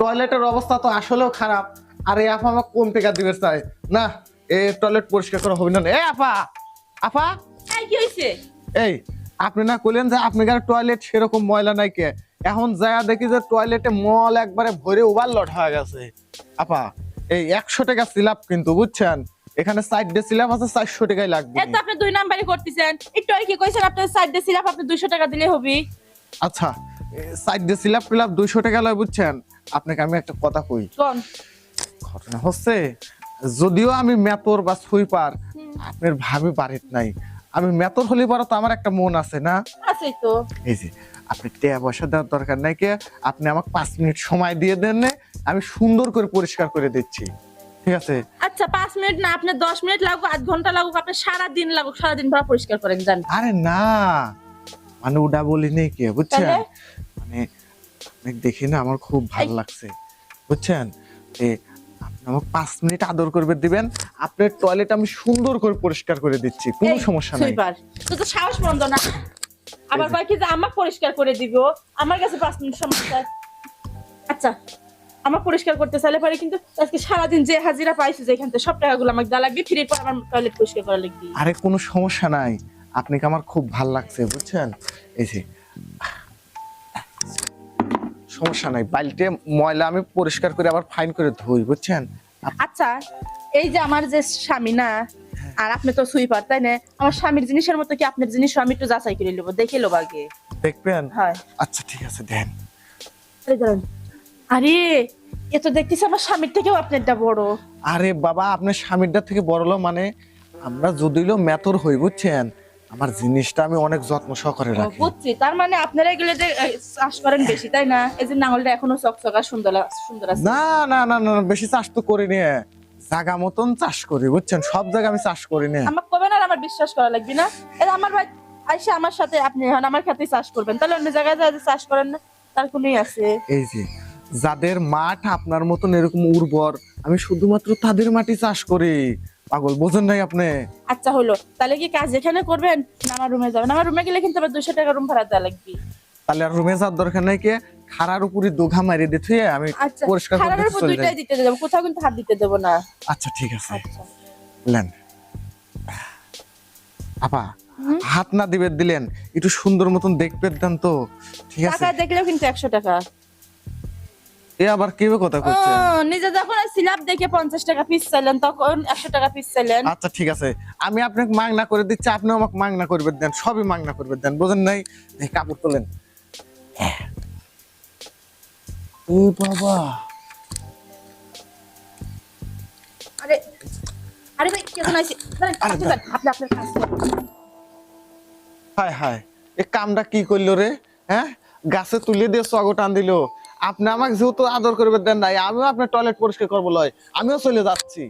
টয়লেটের অবস্থা তো আসলেও খারাপ। আর এই আপা আমাকে কোন টাকা দিবে চাই? না এ টয়লেট পরিষ্কার করা হবে না এ আপা আপা। এই কি হইছে? এই আপনি না কইলেন যে আপনার টয়লেট সেরকম ময়লা নাই কে। এখন যায়া দেখি যে টয়লেটে মল একবারে ভরে ওভারলোড হয়ে গেছে। আপা এই একশো টাকা সিলাপ কিন্তু বুঝছেন? এখানে সাইড ডে সিলাপ আছে চারশো টাকাই লাগবে। এত আপনি দুই নাম্বারই করতেছেন। একটু আর কি কইছেন আপনার সাইড দিয়ে সিলাপ আপনি 200 টাকা দিলে হবে? আচ্ছা সাইড ডে সিলাপ টিলাপ দুইশো টাকা লয় বুঝছেন? আপনাকে আমি একটা কথা কই। ঘটনা হচ্ছে যদিও আমি মেতর বা সুইপার আপনার ভাবি বাড়িত নাই। আমি মেতর হলে পরে তো আমার একটা মন আছে না? আছে তো। এই যে আপনি টাকা পয়সা দেওয়ার দরকার নাই কে আপনি আমাকে পাঁচ মিনিট সময় দিয়ে দেন আমি সুন্দর করে পরিষ্কার করে দিচ্ছি। ঠিক আছে? আচ্ছা পাঁচ মিনিট না আপনার দশ মিনিট লাগুক আধ ঘণ্টা লাগুক আপনার সারা দিন লাগুক সারা দিন পরিষ্কার করেন জান আরে না মানে ওটা বলি নেই কে বুঝছেন? মানে দেখি না আমার খুব ভালো লাগছে। বুঝছেন? এ আপনি আমাকে পাঁচ মিনিট আদর করবে দিবেন আপনার টয়লেট আমি সুন্দর করে পরিষ্কার করে দিচ্ছি কোনো সমস্যা নাই। তো সাহস বন্ধ না। আবার কয় কি যে আমাকে পরিষ্কার করে দিব আমার কাছে পাঁচ মিনিট সমস্যা আচ্ছা আমার পরিষ্কার করতে চাইলে পরে কিন্তু আজকে সারাদিন যে হাজিরা পাইছি যেখান থেকে সব টাকাগুলো আমাকে দেওয়া লাগবে ফিরে পর আমার টয়লেট পরিষ্কার করা লাগবে। আরে কোনো সমস্যা নাই আপনাকে আমার খুব ভালো লাগছে বুঝছেন? এই যে সমস্যা নাই বালতিতে ময়লা আমি পরিষ্কার করে আবার ফাইন করে ধুই বুঝছেন? আচ্ছা এই যে আমার যে স্বামী না আর আপনি তো সুইপার তাই না? আমার স্বামীর জিনিসের মতো কি আপনার জিনিস আমি একটু যাচাই করে নেব? দেখে নেব আগে। দেখবেন? হয়। আচ্ছা ঠিক আছে দেন। আরে এ তো দেখতেছি আমার স্বামীর থেকেও আপনারটা বড়। আরে বাবা আপনার স্বামীরটা থেকে বড় হলো মানে আমরা যদিও মেতর হই বুঝছেন? আমার জিনিসটা আমি অনেক যত্ন সহকারে রাখি। বুঝছি। তার মানে আপনারা এগুলো যে চাষ করেন বেশি তাই না? এই যে নাঙলটা এখনও চকচকা সুন্দর সুন্দর আছে। না না না না না, বেশি চাষ তো করিনি। জাগা মতন চাষ করি বুঝছেন? সব জায়গায় আমি চাষ করি না আমার কবে না আমার বিশ্বাস করা লাগবে না? এই আমার ভাই আইসা আমার সাথে আপনি এখন আমার খাতে চাষ করবেন। তাহলে অন্য জায়গায় যা চাষ করেন না তার কোনই আছে? এই যে যাদের মাঠ আপনার মতন এরকম উর্বর আমি শুধুমাত্র তাদের মাটি চাষ করি। পাগল বোঝেন নাই আপনি। আচ্ছা হলো। তাহলে কি কাজ এখানে করবেন? না আমার রুমে যাবেন। আমার রুমে গেলে কিন্তু আবার দুশো টাকা রুম ভাড়া দেওয়া লাগবে। তাহলে আর রুমে যাওয়ার দরকার নাই কে? খাড়ার উপরে দোঘা মারিয়ে দিয়ে থুয়ে আমি আচ্ছা পরিষ্কার করে খারাপের উপর দুইটাই দিতে দেবো। কোথাও কিন্তু হাত দিতে দেবো না। আচ্ছা ঠিক আছে। আচ্ছা। লেন আপা হাত না দিবে দিলেন। একটু সুন্দর মতন দেখবে দেন তো। ঠিক আছে। টাকা দেখলেও কিন্তু একশো টাকা। এ আবার কীভাবে কথা ও, করছে নিজে যখন দেখে পঞ্চাশ টাকা পিস চাইলেন তখন একশো টাকা পিস চাইলেন। আচ্ছা ঠিক আছে। আমি আপনাকে মাংনা করে দিচ্ছি আপনি আমাকে মাংনা করবে দেন সবই মাংনা করবে দেন বোঝেন নাই? এই কাপড় তোলেন। ও বাবা। আরে আরে ভাই আপনি আপনার কাজ। হায় হায়। এ কামটা কি করল রে? হ্যাঁ? গাছে তুলে দিয়ে চগো টান দিল। আপনি আমাকে যেহেতু আদর করবে দেন নাই, আমিও আপনার টয়লেট পরিষ্কার করব লয়। আমিও চলে যাচ্ছি।